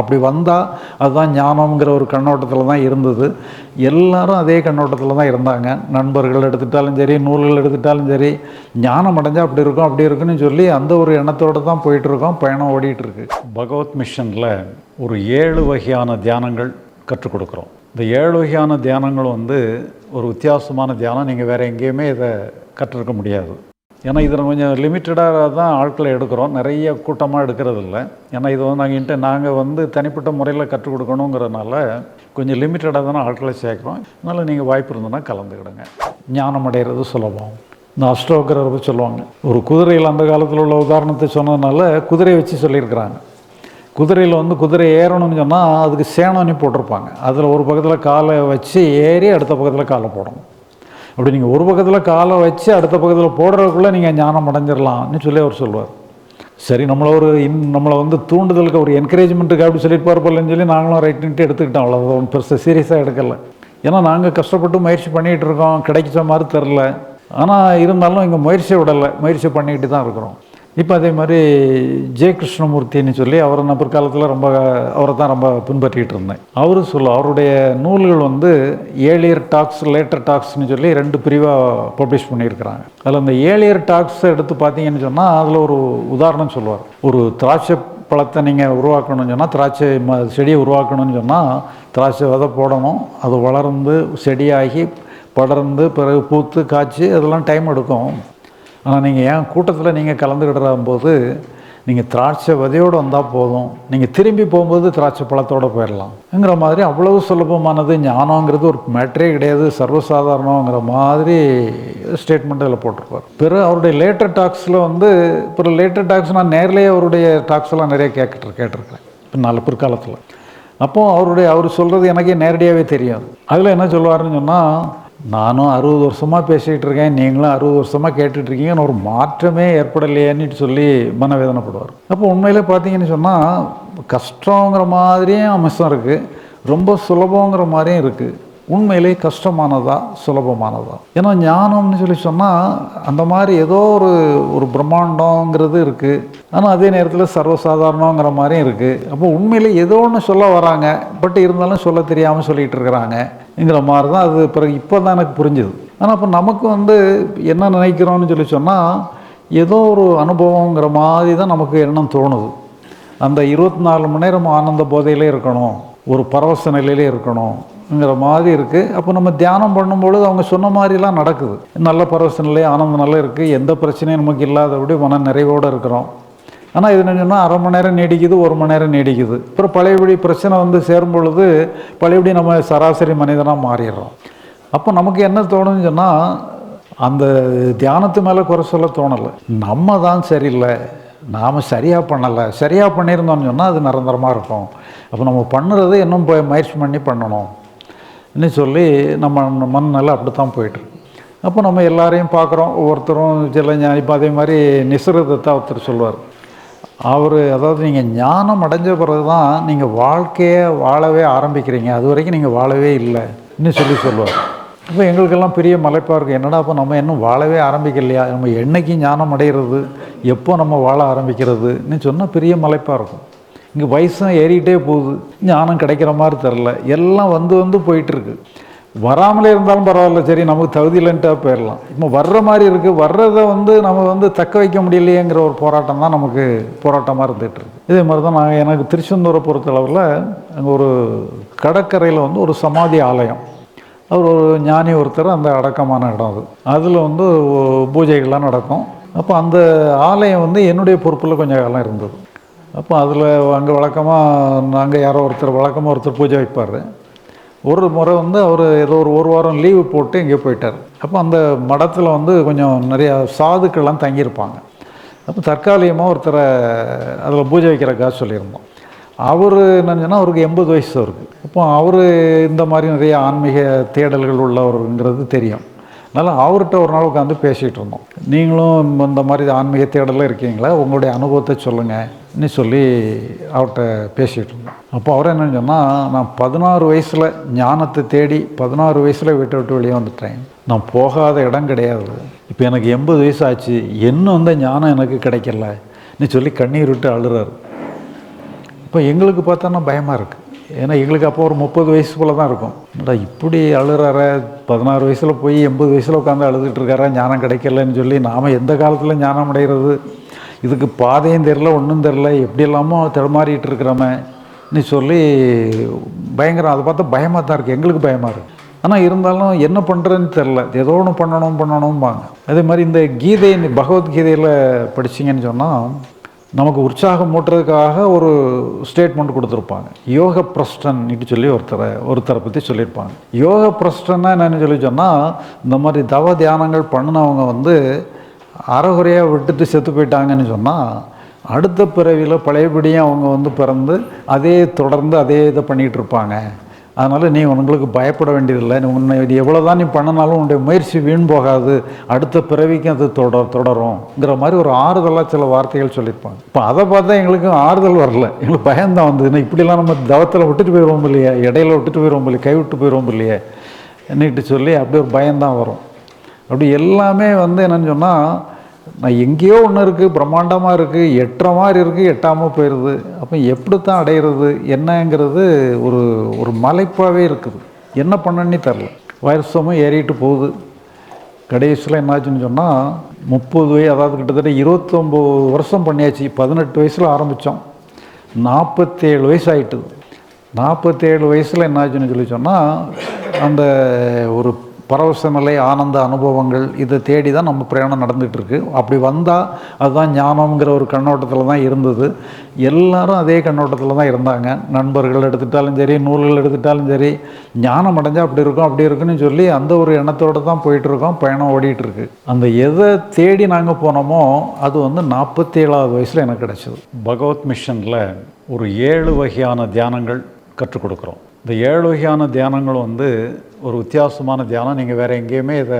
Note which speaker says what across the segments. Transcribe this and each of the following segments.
Speaker 1: அப்படி வந்தால் அதுதான் ஞானம்ங்கிற ஒரு கண்ணோட்டத்தில் தான் இருந்தது. எல்லாரும் அதே கண்ணோட்டத்தில் தான் இருந்தாங்க. நண்பர்கள் எடுத்துட்டாலும் சரி நூல்கள் எடுத்துட்டாலும் சரி ஞானம் அடைஞ்சால் அப்படி இருக்கும் அப்படி இருக்குன்னு சொல்லி அந்த ஒரு எண்ணத்தோடு தான் போயிட்டுருக்கோம் பயணம் ஓடிட்டுருக்கு. பகவத் மிஷனில் ஒரு ஏழு வகையான தியானங்கள் கற்றுக் கொடுக்குறோம். இந்த ஏழு வகையான தியானங்கள் வந்து ஒரு வித்தியாசமான தியானம். நீங்கள் வேறு எங்கேயுமே இதை கற்றுருக்க முடியாது. ஏன்னா இதில் கொஞ்சம் லிமிட்டடாக தான் ஆட்களை எடுக்கிறோம். நிறைய கூட்டமாக எடுக்கிறது இல்லை ஏன்னா இது வந்து நாங்கள் இன்ட்டு நாங்கள் வந்து தனிப்பட்ட முறையில் கற்றுக் கொடுக்கணுங்கிறனால கொஞ்சம் லிமிட்டடாக தானே ஆட்களை சேர்க்குறோம். அதனால் நீங்கள் வாய்ப்பு இருந்ததுன்னா கலந்துக்கிடுங்க. ஞானம் அடைகிறது சுலபம். இந்த அஷ்டோக்கரை பற்றி சொல்லுவாங்க. ஒரு குதிரையில் அந்த காலத்தில் உள்ள உதாரணத்தை சொன்னதுனால குதிரையை வச்சு சொல்லியிருக்கிறாங்க. குதிரையில் வந்து குதிரை ஏறணும்னு சொன்னால் அதுக்கு சேணனி போட்டிருப்பாங்க. அதில் ஒரு பக்கத்தில் காலை வச்சு ஏறி அடுத்த பக்கத்தில் காலை போடணும். அப்படி நீங்கள் ஒரு பக்கத்தில் காலை வச்சு அடுத்த பக்கத்தில் போடுறதுக்குள்ளே நீங்கள் ஞானம் அடைஞ்சிடலாம்னு சொல்லி அவர் சொல்லுவார் சரி நம்மளை ஒரு இன் நம்மளை வந்து தூண்டுதலுக்கு ஒரு என்கரேஜ்மெண்ட்டுக்கு அப்படி சொல்லிட்டு போகிறப்பலன்னு சொல்லி நாங்களும் ரைட்டுன்ட்டு எடுத்துக்கிட்டோம். அவ்வளோ ஒன்றும் பெருசாக சீரியஸாக எடுக்கலை. ஏன்னா நாங்கள் கஷ்டப்பட்டு முயற்சி பண்ணிகிட்டு இருக்கோம். கிடைக்கிற மாதிரி தெரில ஆனால் இருந்தாலும் இங்கே முயற்சியை விடலை. முயற்சி பண்ணிக்கிட்டு தான் இருக்கிறோம். இப்போ அதே மாதிரி ஜெய கிருஷ்ணமூர்த்தின்னு சொல்லி அவரை நான் பிற்காலத்தில் ரொம்ப அவரை தான் ரொம்ப பின்பற்றிக்கிட்டு இருந்தேன். அவரு சொல்ல அவருடைய நூல்கள் வந்து ஏழியர் டாக்ஸ் லேட்டர் டாக்ஸ்னு சொல்லி ரெண்டு பிரிவாக பப்ளிஷ் பண்ணியிருக்கிறாங்க. அதில் அந்த ஏழியர் டாக்ஸை எடுத்து பார்த்தீங்கன்னு சொன்னால் அதில் ஒரு உதாரணம் சொல்லுவார். ஒரு திராட்சை பழத்தை நீங்கள் உருவாக்கணும்னு சொன்னால் திராட்சை ம செடியை உருவாக்கணும்னு சொன்னால் திராட்சை விதை போடணும். அது வளர்ந்து செடியாகி படர்ந்து பிறகு பூத்து காய்ச்சி அதெல்லாம் டைம் எடுக்கும். ஆனால் நீங்கள் ஏன் கூட்டத்தில் நீங்கள் கலந்துக்கிடுற போது நீங்கள் திராட்சை விதையோடு வந்தால் போதும். நீங்கள் திரும்பி போகும்போது திராட்சை பழத்தோடு போயிடலாம்ங்கிற மாதிரி அவ்வளவு சுலபமானது ஞானங்கிறது ஒரு மேட்ரே கிடையாது. சர்வசாதாரணங்கிற மாதிரி ஸ்டேட்மெண்ட் இதில் போட்டிருப்பார். பிறகு அவருடைய லேட்டர் டாக்ஸில் வந்து இப்போ லேட்டர் டாக்ஸ் நான் நேர்லேயே அவருடைய டாக்ஸ் எல்லாம் நிறைய கேட்டு கேட்டிருக்கேன் இப்போ நல்ல பிற்காலத்தில். அப்போது அவருடைய அவர் சொல்கிறது எனக்கே நேரடியாகவே தெரியாது. அதில் என்ன சொல்லுவாருன்னு சொன்னால் நானும் அறுபது வருஷமாக பேசிகிட்டு இருக்கேன் நீங்களும் அறுபது வருஷமாக கேட்டுட்ருக்கீங்கன்னு ஒரு மாற்றமே ஏற்படலையேன்னு சொல்லி மனவேதனைப்படுவார். அப்போ உண்மையில் பார்த்தீங்கன்னு சொன்னால் கஷ்டங்கிற மாதிரியும் அம்சம் இருக்குது ரொம்ப சுலபங்கிற மாதிரியும் இருக்குது உண்மையிலே கஷ்டமானதா சுலபமானதா? ஏன்னா ஞானம்னு சொல்லி சொன்னால் அந்த மாதிரி ஏதோ ஒரு ஒரு பிரம்மாண்டங்கிறது இருக்குது ஆனால் அதே நேரத்தில் சர்வசாதாரணங்கிற மாதிரியும் இருக்குது அப்போ உண்மையிலே ஏதோ ஒன்று சொல்ல வராங்க. பட் இருந்தாலும் சொல்ல தெரியாமல் சொல்லிகிட்டு இருக்கிறாங்கங்கிற மாதிரி தான் அது பிறகு இப்போ தான் எனக்கு புரிஞ்சுது. ஆனால் அப்போ நமக்கு வந்து என்ன நினைக்கிறோம்னு சொல்லி சொன்னால் ஏதோ ஒரு அனுபவங்கிற மாதிரி தான் நமக்கு எண்ணம் தோணுது. அந்த இருபத்தி நாலு மணி நேரம் ஆனந்த போதையிலே இருக்கணும். ஒரு பரவச நிலையிலே ங்கிற மாதிரி இருக்குது அப்போ நம்ம தியானம் பண்ணும்பொழுது அவங்க சொன்ன மாதிரிலாம் நடக்குது. நல்ல பரவச நிலை ஆனந்த நிலை இருக்குது எந்த பிரச்சனையும் நமக்கு இல்லாதபடி மன நிறைவோடு இருக்கிறோம். ஆனால் இது என்னன்னா அரை மணி நேரம் நீடிக்குது ஒரு மணி நேரம் நீடிக்குது. அப்புறம் பழையபடி பிரச்சனை வந்து சேரும் பொழுது பழையபடி நம்ம சராசரி மனிதனாக மாறிடுறோம். அப்போ நமக்கு என்ன தோணுன்னு சொன்னால் அந்த தியானத்து மேலே குறை சொல்ல தோணலை. நம்ம தான் சரியில்லை. நாம் சரியாக பண்ணலை. சரியாக பண்ணியிருந்தோம்னு சொன்னால் அது நிரந்தரமாக இருக்கும். அப்போ நம்ம பண்ணுறது இன்னும் போய் முயற்சி பண்ணி பண்ணணும். ன்னு சொல்லி நம்ம மனநிலை அப்படி தான் போயிட்டுருக்கு. அப்போ நம்ம எல்லாரையும் பார்க்குறோம். ஒவ்வொருத்தரும் சில ஞானி இப்போ அதே மாதிரி நிசரதத்தை ஒருத்தர் சொல்லுவார். அவர் அதாவது நீங்கள் ஞானம் அடைஞ்ச பிறகு தான் நீங்கள் வாழ்க்கையை வாழவே ஆரம்பிக்கிறீங்க. அது வரைக்கும் நீங்கள் வாழவே இல்லைன்னு சொல்லி சொல்லுவார். இப்போ எங்களுக்கெல்லாம் பெரிய மலைப்பாக இருக்குது என்னடா அப்போ நம்ம இன்னும் வாழவே ஆரம்பிக்கலையா? நம்ம என்றைக்கு ஞானம் அடைகிறது? எப்போ நம்ம வாழ ஆரம்பிக்கிறதுன்னு சொன்னால் பெரிய மலைப்பாக இருக்கும். இங்கே வயசும் ஏறிக்கிட்டே போகுது. ஞானம் கிடைக்கிற மாதிரி தெரில எல்லாம் வந்து வந்து போயிட்டுருக்கு. வராமலே இருந்தாலும் பரவாயில்ல. சரி நமக்கு தகுதி இல்லைன்ட்டா போயிடலாம். இப்போ வர்ற மாதிரி இருக்குது வர்றதை வந்து நம்ம வந்து தக்க வைக்க முடியலையேங்கிற ஒரு போராட்டம் தான் நமக்கு போராட்டமாக இருந்துகிட்டு இருக்கு இதே மாதிரி தான் நாங்கள் எனக்கு திருச்செந்தூரை பொறுத்தளவில் அங்கே ஒரு கடற்கரையில் வந்து ஒரு சமாதி ஆலயம். அவர் ஒரு ஞானி ஒருத்தர் அந்த அடக்கமான இடம் அது. அதில் வந்து பூஜைகள்லாம் நடக்கும். அப்போ அந்த ஆலயம் வந்து என்னுடைய பொறுப்பில் கொஞ்சம் காலம் இருந்தது. அப்போ அதில் அங்கே வழக்கமாக நாங்கள் யாரோ ஒருத்தர் வழக்கமாக ஒருத்தர் பூஜை வைப்பார். ஒரு முறை வந்து அவர் ஏதோ ஒரு ஒரு வாரம் லீவு போட்டு இங்கே போயிட்டார். அப்போ அந்த மடத்தில் வந்து கொஞ்சம் நிறையா சாதுக்கள்லாம் தங்கியிருப்பாங்க. அப்போ தற்காலிகமாக ஒருத்தரை அதில் பூஜை வைக்கிறக்காக சொல்லியிருந்தோம். அவர் என்னன்னா அவருக்கு எண்பது வயசு அவருக்கு. அப்போ அவர் இந்த மாதிரி நிறைய ஆன்மீக தேடல்கள் உள்ளவருங்கிறது தெரியும். அதனால் அவர்கிட்ட ஒரு நாள் உட்காந்து பேசிகிட்டு இருந்தோம். நீங்களும் இந்த மாதிரி ஆன்மீக தேடலில் இருக்கீங்களா? உங்களுடைய அனுபவத்தை சொல்லுங்கன்னு சொல்லி அவர்கிட்ட பேசிகிட்டு இருந்தோம். அப்போ அவர் என்னன்னு சொன்னால் நான் பதினாறு வயசில் ஞானத்தை தேடி பதினாறு வயசில் விட்டு விட்டு வெளியே வந்துட்டேன். நான் போகாத இடம் கிடையாது. இப்போ எனக்கு எண்பது வயசு ஆச்சு. இன்னும் அந்த ஞானம் எனக்கு கிடைக்கலன்னு சொல்லி கண்ணீர் விட்டு அழுறாரு. இப்போ எங்களுக்கு பார்த்தோன்னா பயமாக இருக்குது ஏன்னா எங்களுக்கு அப்போ ஒரு முப்பது வயசு போல் தான் இருக்கும். என்னடா இப்படி அழுகிறார பதினாறு வயசில் போய் எண்பது வயசில் உட்காந்து அழுதுட்டு இருக்காரா? ஞானம் கிடைக்கலன்னு சொல்லி நாம் எந்த காலத்தில் ஞானம் அடைகிறது இதுக்கு பாதையும் தெரில ஒன்றும் தெரில எப்படி எல்லாமோ தடுமாறிட்டு இருக்கிறோமேன்னு சொல்லி பயங்கரம். அதை பார்த்தா பயமாக தான் இருக்குது எங்களுக்கு பயமாக இருக்குது ஆனால் இருந்தாலும் என்ன பண்ணுறதுன்னு தெரில ஏதோ ஒன்று பண்ணணும் பண்ணணும்பாங்க. அதே மாதிரி இந்த கீதை பகவத்கீதையில் படிச்சீங்கன்னு சொன்னால் நமக்கு உற்சாகம் மூட்டுறதுக்காக ஒரு ஸ்டேட்மெண்ட் கொடுத்துருப்பாங்க. யோக பிரஸ்டன்ட்டு சொல்லி ஒருத்தரை ஒருத்தரை பற்றி சொல்லியிருப்பாங்க. யோக பிரஸ்டன்னா என்னென்னு சொல்லி சொன்னால் இந்த மாதிரி தவ தியானங்கள் பண்ணினவங்க வந்து அறகுறையாக விட்டுட்டு செத்து போயிட்டாங்கன்னு சொன்னால் அடுத்த பிறவியில் பழையபடியும் அவங்க வந்து பிறந்து அதே தொடர்ந்து அதே இதை பண்ணிகிட்டு இருப்பாங்க. அதனால் நீ உங்களுக்கு பயப்பட வேண்டியதில்லை. நீ உன்னை இது எவ்வளோ தான் நீ பண்ணினாலும் உன்னுடைய முயற்சி வீண் போகாது. அடுத்த பிறவிக்கும் அது தொடர் தொடரும்ங்கிற மாதிரி ஒரு ஆறுதலாக சில வார்த்தைகள் சொல்லியிருப்பாங்க. இப்போ அதை பார்த்தா எங்களுக்கு ஆறுதல் வரல. எங்களுக்கு பயம்தான் வந்தது. இப்படிலாம் நம்ம தவத்தில் விட்டுட்டு போயிடுவோம் இல்லையா? இடையில விட்டுட்டு போயிடுவோம் இல்லையா? கைவிட்டு போயிடுவோம் இல்லையே? என்னிட்டு சொல்லி அப்படி ஒரு பயம்தான் வரும். அப்படி எல்லாமே வந்து என்னென்னு சொன்னால் நான் எங்கேயோ ஒன்று இருக்குது பிரம்மாண்டமாக இருக்குது எட்டுற மாதிரி இருக்குது எட்டாமல் போயிடுது அப்போ எப்படி தான் அடையிறது என்னங்கிறது ஒரு ஒரு மலைப்பாகவே இருக்குது. என்ன பண்ணனே தெரில வருஷமும் ஏறிட்டு போகுது. கடைசியில் என்னாச்சுன்னு சொன்னால் முப்பது வயசு அதாவது கிட்டத்தட்ட இருபத்தொம்போது வருஷம் பண்ணியாச்சு. பதினெட்டு வயசில் ஆரம்பித்தோம் நாற்பத்தேழு வயசு ஆயிட்டுது. நாற்பத்தேழு வயசில் என்னாச்சுன்னு சொல்லி சொன்னால் அந்த ஒரு பரவச நிலை ஆனந்த அனுபவங்கள் இதை தேடி தான் நம்ம பிரயாணம் நடந்துகிட்ருக்கு அப்படி வந்தால் அதுதான் ஞானம்ங்கிற ஒரு கண்ணோட்டத்தில் தான் இருந்தது. எல்லாரும் அதே கண்ணோட்டத்தில் தான் இருந்தாங்க. நண்பர்கள் எடுத்துட்டாலும் சரி நூல்கள் எடுத்துட்டாலும் சரி ஞானம் அடைஞ்சால் அப்படி இருக்கும் அப்படி இருக்குன்னு சொல்லி அந்த ஒரு எண்ணத்தோடு தான் போயிட்டுருக்கோம் பயணம் ஓடிட்டுருக்கு. அந்த எதை தேடி நாங்கள் போனோமோ அது வந்து நாற்பத்தி ஏழாவது வயசில் எனக்கு கிடச்சிது. பகவத் மிஷனில் ஒரு ஏழு வகையான தியானங்கள் கற்றுக் கொடுக்குறோம். இந்த ஏழு வகையான தியானங்கள் வந்து ஒரு வித்தியாசமான தியானம். நீங்கள் வேறு எங்கேயுமே இதை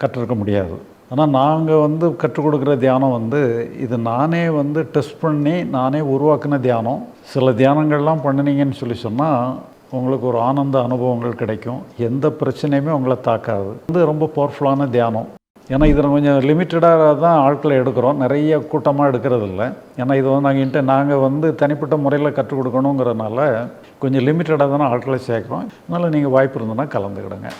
Speaker 1: கற்றுருக்க முடியாது. ஆனால் நாங்கள் வந்து கற்றுக் கொடுக்குற தியானம் வந்து இது நானே வந்து டெஸ்ட் பண்ணி நானே உருவாக்கின தியானம். சில தியானங்கள்லாம் பண்ணினீங்கன்னு சொல்லி சொன்னால் உங்களுக்கு ஒரு ஆனந்த அனுபவங்கள் கிடைக்கும். எந்த பிரச்சனையுமே உங்களை தாக்காது. இது ரொம்ப பவர்ஃபுல்லான தியானம். ஏன்னா இதில் கொஞ்சம் லிமிட்டடாக தான் ஆட்களை எடுக்கிறோம். நிறைய கூட்டமாக எடுக்கிறது இல்லை ஏன்னா இது வந்து நாங்கள் இன்ட்டு நாங்கள் வந்து தனிப்பட்ட முறையில் கற்றுக் கொடுக்கணுங்கிறனால கொஞ்சம் லிமிட்டடாக தானே ஆட்களை சேர்க்குறோம். அதனால் நீங்கள் வாய்ப்பு இருந்ததுன்னா கலந்துக்கிடுங்க.